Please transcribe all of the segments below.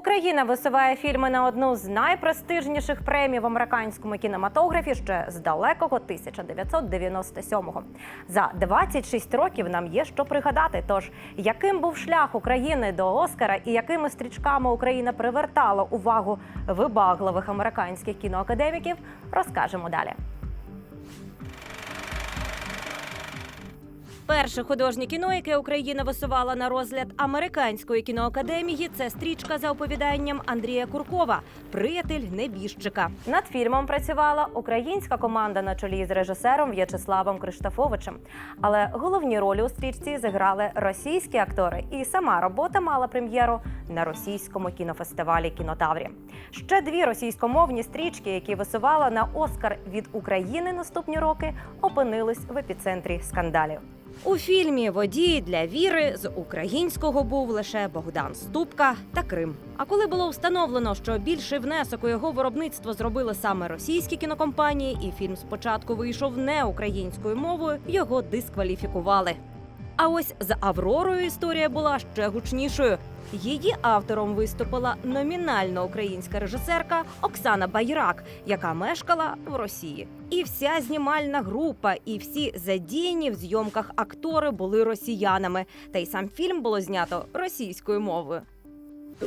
Україна висуває фільми на одну з найпрестижніших премій в американському кінематографі ще з далекого 1997-го. За 26 років нам є що пригадати. Тож яким був шлях України до Оскара і якими стрічками Україна привертала увагу вибагливих американських кіноакадеміків, розкажемо далі. Перше художнє кіно, яке Україна висувала на розгляд американської кіноакадемії, це стрічка за оповіданням Андрія Куркова Приятель небіжчика. Над фільмом працювала українська команда на чолі з режисером В'ячеславом Криштофовичем. Але головні ролі у стрічці зіграли російські актори, і сама робота мала прем'єру на російському кінофестивалі Кінотаврі. Ще дві російськомовні стрічки, які висувала на Оскар від України наступні роки, опинились в епіцентрі скандалів. У фільмі Водій для віри з українського був лише Богдан Ступка та Крим. А коли було встановлено, що більший внесок у його виробництво зробили саме російські кінокомпанії, і фільм спочатку вийшов не українською мовою, його дискваліфікували. А ось з Авророю історія була ще гучнішою. Її автором виступила номінальна українська режисерка Оксана Байрак, яка мешкала в Росії. І вся знімальна група, і всі задіяні в зйомках актори були росіянами. Та й сам фільм було знято російською мовою.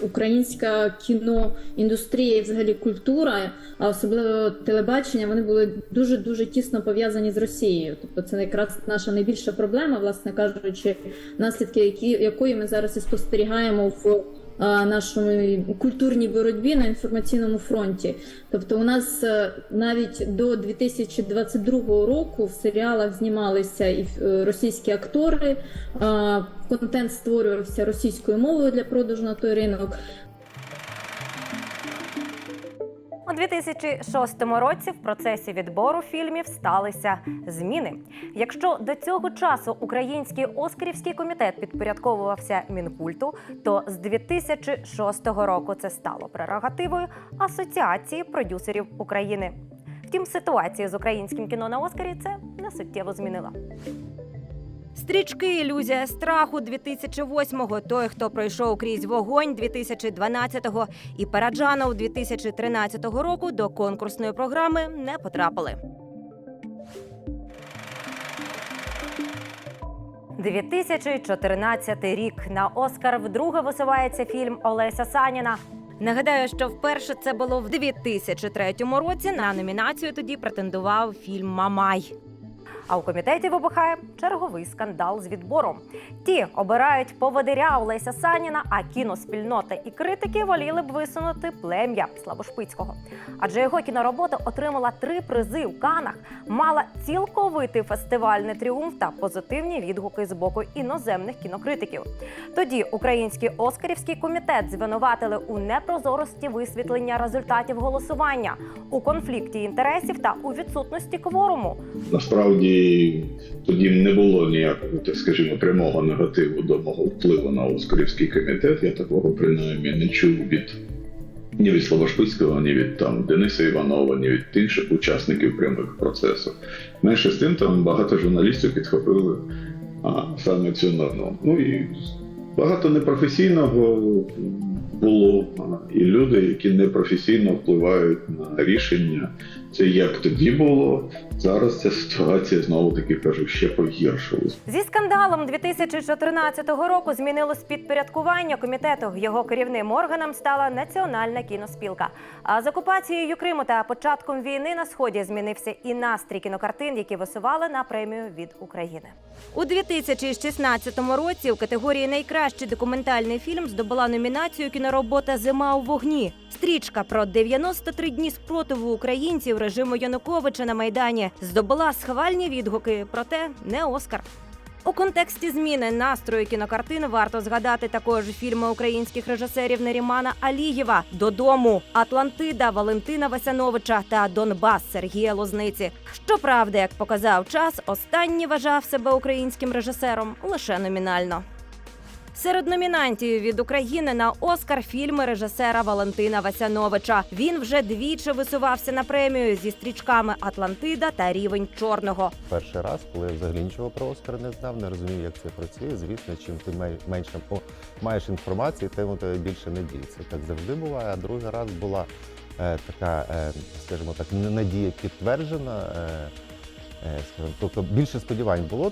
Українська кіноіндустрія і взагалі культура, а особливо телебачення, вони були дуже дуже тісно пов'язані з Росією. Тобто це якраз наша найбільша проблема, власне кажучи, наслідки які, якої ми зараз і спостерігаємо в нашій культурній боротьбі на інформаційному фронті. Тобто, у нас е, навіть до 2022 року в серіалах знімалися і е, російські актори, контент створювався російською мовою для продажу на той ринок. У 2006 році в процесі відбору фільмів сталися зміни. Якщо до цього часу український оскарівський комітет підпорядковувався мінкульту, то з 2006 року це стало прерогативою Асоціації продюсерів України. Втім, ситуацію з українським кіно на Оскарі це не суттєво змінила. Стрічки Ілюзія страху 2008-го, той, хто пройшов крізь вогонь 2012-го і Параджанов 2013 року до конкурсної програми не потрапили. 2014 рік на Оскар вдруге висувається фільм Олеся Саніна. Нагадаю, що вперше це було в 2003 році. На номінацію тоді претендував фільм Мамай. А у комітеті вибухає черговий скандал з відбором. Ті обирають поводиря Олеся Саніна, а кіноспільнота і критики воліли б висунути плем'я Славошпицького. Адже його кіноробота отримала три призи у Канах, мала цілковитий фестивальний тріумф та позитивні відгуки з боку іноземних кінокритиків. Тоді український оскарівський комітет звинуватили у непрозорості висвітлення результатів голосування, у конфлікті інтересів та у відсутності кворуму. Насправді тоді не було ніякого, так скажімо, прямого негативу до мого впливу на Оскарівський комітет. Я такого принаймні не чув від ні від Славошпицького, ні від там Дениса Іванова, ні від інших учасників прямих процесу. Менше з тим, там багато журналістів підхопили а, саме цю норму. Ну і багато непрофесійного було і люди, які непрофесійно впливають на рішення. Це як тоді було. Зараз ця ситуація знову таки кажу, ще погіршилась. Зі скандалом 2014 року змінилось підпорядкування комітету. Його керівним органом стала Національна кіноспілка. А з окупацією Криму та початком війни на сході змінився і настрій кінокартин, які висували на премію від України. У 2016 році у категорії Найкращий документальний фільм здобула номінацію кіноробота Зима у вогні. Стрічка про 93 дні спротиву українців режиму Януковича на майдані здобула схвальні відгуки, проте не Оскар. У контексті зміни настрою кінокартин варто згадати також фільми українських режисерів Нерімана Алієва Додому, Атлантида Валентина Васяновича та Донбас Сергія Лозниці. Щоправда, як показав час, останній вважав себе українським режисером лише номінально. Серед номінантів від України на Оскар фільми режисера Валентина Васяновича. Він вже двічі висувався на премію зі стрічками Атлантида та Рівень чорного. Перший раз, коли я взагалі нічого про Оскар не знав, не розумів, як це працює. Звісно, чим ти менше маєш інформації, тим тебе більше надії. Це так завжди буває. А другий раз була е, така, е, скажімо так, надія підтверджена. Е, е, скажімо, тобто більше сподівань було.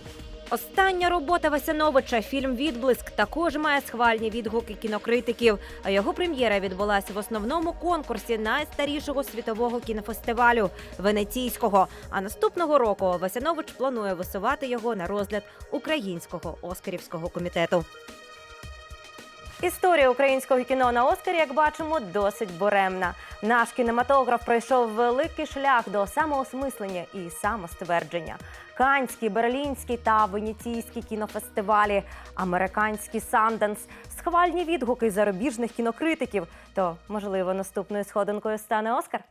Остання робота Васяновича, фільм Відблиск, також має схвальні відгуки кінокритиків. А його прем'єра відбулася в основному конкурсі найстарішого світового кінофестивалю Венеційського. А наступного року Васянович планує висувати його на розгляд українського оскарівського комітету. Історія українського кіно на Оскарі, як бачимо, досить буремна. Наш кінематограф пройшов великий шлях до самоосмислення і самоствердження. Канський, берлінський та венеційські кінофестивалі, американський Санденс, схвальні відгуки зарубіжних кінокритиків. То можливо наступною сходинкою стане Оскар.